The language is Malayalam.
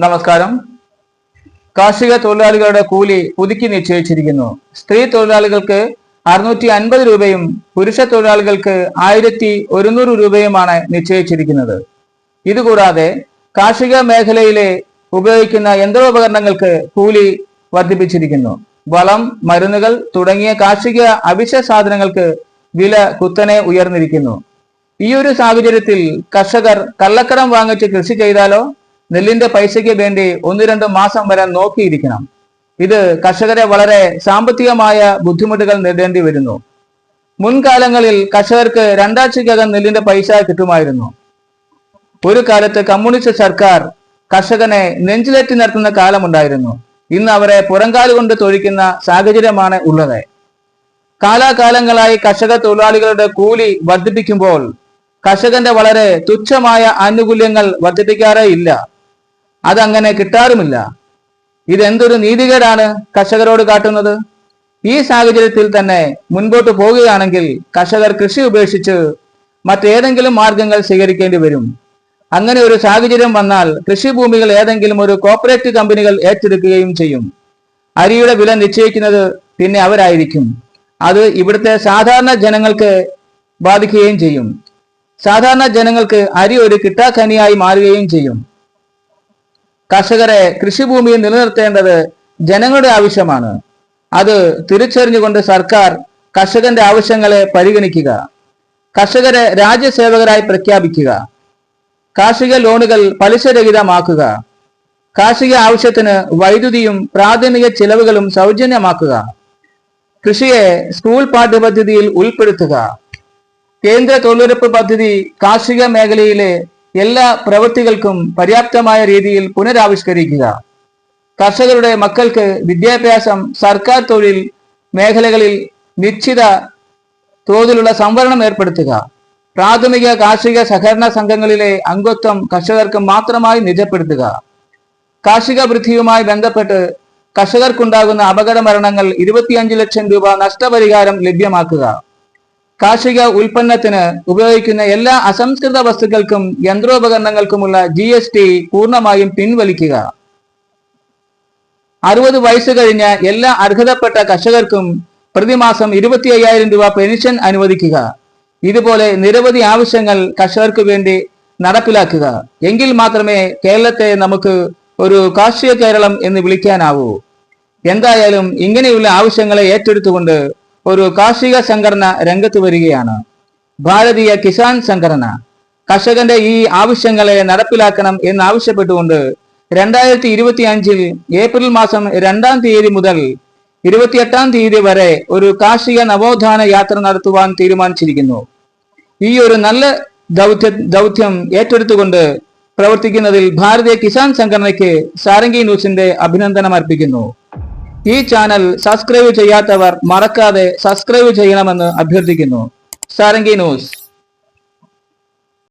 നമസ്കാരം. കാർഷിക തൊഴിലാളികളുടെ കൂലി പുതുക്കി നിശ്ചയിച്ചിരിക്കുന്നു. സ്ത്രീ തൊഴിലാളികൾക്ക് അറുന്നൂറ്റി അൻപത് രൂപയും പുരുഷ തൊഴിലാളികൾക്ക് ആയിരത്തി ഒരുന്നൂറ് രൂപയുമാണ് നിശ്ചയിച്ചിരിക്കുന്നത്. ഇതുകൂടാതെ കാർഷിക മേഖലയിലെ ഉപയോഗിക്കുന്ന യന്ത്രോപകരണങ്ങൾക്ക് കൂലി വർദ്ധിപ്പിച്ചിരിക്കുന്നു. വളം മരുന്നുകൾ തുടങ്ങിയ കാർഷിക അവശ്യ സാധനങ്ങൾക്ക് വില കുത്തനെ ഉയർന്നിരിക്കുന്നു. ഈ ഒരു സാഹചര്യത്തിൽ കർഷകർ കള്ളക്കടം വാങ്ങിച്ച് കൃഷി ചെയ്താലോ? നെല്ലിന്റെ പൈസയ്ക്ക് വേണ്ടി ഒന്ന് രണ്ട് മാസം വരെ നോക്കിയിരിക്കണം. ഇത് കർഷകരെ വളരെ സാമ്പത്തികമായ ബുദ്ധിമുട്ടുകൾ നേടേണ്ടി വരുന്നു. മുൻകാലങ്ങളിൽ കർഷകർക്ക് രണ്ടാഴ്ചക്കകം നെല്ലിന്റെ പൈസ കിട്ടുമായിരുന്നു. ഒരു കാലത്ത് കമ്മ്യൂണിസ്റ്റ് സർക്കാർ കർഷകനെ നെഞ്ചിലേറ്റി നിർത്തുന്ന കാലമുണ്ടായിരുന്നു. ഇന്ന് അവരെ പുറംകാൽ കൊണ്ട് തൊഴിക്കുന്ന സാഹചര്യമാണ് ഉള്ളത്. കാലാകാലങ്ങളായി കർഷക തൊഴിലാളികളുടെ കൂലി വർദ്ധിപ്പിക്കുമ്പോൾ കർഷകന്റെ വളരെ തുച്ഛമായ ആനുകൂല്യങ്ങൾ വർദ്ധിപ്പിക്കാറേ ഇല്ല. അതങ്ങനെ കിട്ടാറുമില്ല. ഇതെന്തൊരു നീതികേടാണ് കർഷകരോട് കാട്ടുന്നത്? ഈ സാഹചര്യത്തിൽ തന്നെ മുൻപോട്ട് പോവുകയാണെങ്കിൽ കർഷകർ കൃഷി ഉപേക്ഷിച്ച് മറ്റേതെങ്കിലും മാർഗങ്ങൾ സ്വീകരിക്കേണ്ടി വരും. അങ്ങനെ ഒരു സാഹചര്യം വന്നാൽ കൃഷിഭൂമികൾ ഏതെങ്കിലും ഒരു കോപ്പറേറ്റീവ് കമ്പനികൾ ഏറ്റെടുക്കുകയും ചെയ്യും. അരിയുടെ വില നിശ്ചയിക്കുന്നത് പിന്നെ അവരായിരിക്കും. അത് ഇവിടുത്തെ സാധാരണ ജനങ്ങൾക്ക് ബാധിക്കുകയും ചെയ്യും. സാധാരണ ജനങ്ങൾക്ക് അരി ഒരു കിട്ടാക്കനിയായി മാറുകയും ചെയ്യും. കർഷകരെ കൃഷിഭൂമിയിൽ നിലനിർത്തേണ്ടത് ജനങ്ങളുടെ ആവശ്യമാണ്. അത് തിരിച്ചറിഞ്ഞുകൊണ്ട് സർക്കാർ കർഷകന്റെ ആവശ്യങ്ങളെ പരിഗണിക്കുക. കർഷകരെ രാജ്യസേവകരായി പ്രഖ്യാപിക്കുക. കാർഷിക ലോണുകൾ പലിശരഹിതമാക്കുക. കാർഷിക ആവശ്യത്തിന് വൈദ്യുതിയും പ്രാഥമിക ചിലവുകളും സൗജന്യമാക്കുക. കൃഷിയെ സ്കൂൾ പാഠ്യപദ്ധതിയിൽ ഉൾപ്പെടുത്തുക. കേന്ദ്ര തൊഴിലുറപ്പ് പദ്ധതി കാർഷിക മേഖലയിലെ എല്ലാ പ്രവൃത്തികൾക്കും പര്യാപ്തമായ രീതിയിൽ പുനരാവിഷ്കരിക്കുക. കർഷകരുടെ മക്കൾക്ക് വിദ്യാഭ്യാസം സർക്കാർ തൊഴിൽ മേഖലകളിൽ നിശ്ചിത തോതിലുള്ള സംവരണം ഏർപ്പെടുത്തുക. പ്രാഥമിക കാർഷിക സഹകരണ സംഘങ്ങളിലെ അംഗത്വം കർഷകർക്ക് മാത്രമായി നിജപ്പെടുത്തുക. കാർഷിക വൃദ്ധിയുമായി ബന്ധപ്പെട്ട് കർഷകർക്കുണ്ടാകുന്ന അപകട മരണങ്ങൾ ഇരുപത്തിയഞ്ച് ലക്ഷം രൂപ നഷ്ടപരിഹാരം ലഭ്യമാക്കുക. കാർഷിക ഉൽപ്പന്നത്തിന് ഉപയോഗിക്കുന്ന എല്ലാ അസംസ്കൃത വസ്തുക്കൾക്കും യന്ത്രോപകരണങ്ങൾക്കുമുള്ള ജി എസ് ടി പൂർണമായും പിൻവലിക്കുക. അറുപത് വയസ്സ് കഴിഞ്ഞ എല്ലാ അർഹതപ്പെട്ട കർഷകർക്കും പ്രതിമാസം ഇരുപത്തി അയ്യായിരം രൂപ പെൻഷൻ അനുവദിക്കുക. ഇതുപോലെ നിരവധി ആവശ്യങ്ങൾ കർഷകർക്ക് വേണ്ടി നടപ്പിലാക്കുക. എങ്കിൽ മാത്രമേ കേരളത്തെ നമുക്ക് ഒരു കാർഷിക കേരളം എന്ന് വിളിക്കാനാവൂ. എന്തായാലും ഇങ്ങനെയുള്ള ആവശ്യങ്ങളെ ഏറ്റെടുത്തുകൊണ്ട് ഒരു കാർഷിക സംഘടന രംഗത്ത് വരികയാണ്. ഭാരതീയ കിസാൻ സംഘടന കർഷകന്റെ ഈ ആവശ്യങ്ങളെ നടപ്പിലാക്കണം എന്നാവശ്യപ്പെട്ടുകൊണ്ട് രണ്ടായിരത്തി ഇരുപത്തി അഞ്ചിൽ ഏപ്രിൽ മാസം രണ്ടാം തീയതി മുതൽ ഇരുപത്തിയെട്ടാം തീയതി വരെ ഒരു കാർഷിക നവോത്ഥാന യാത്ര നടത്തുവാൻ തീരുമാനിച്ചിരിക്കുന്നു. ഈ ഒരു നല്ല ദൗത്യ ദൗത്യം ഏറ്റെടുത്തുകൊണ്ട് പ്രവർത്തിക്കുന്നതിൽ ഭാരതീയ കിസാൻ സംഘടനയ്ക്ക് സാരംഗി ന്യൂസിന്റെ അഭിനന്ദനം അർപ്പിക്കുന്നു. ഈ ചാനൽ സബ്സ്ക്രൈബ് ചെയ്യാത്തവർ മറക്കാതെ സബ്സ്ക്രൈബ് ചെയ്യണമെന്ന് അഭ്യർത്ഥിക്കുന്നു. സാരംഗി ന്യൂസ്.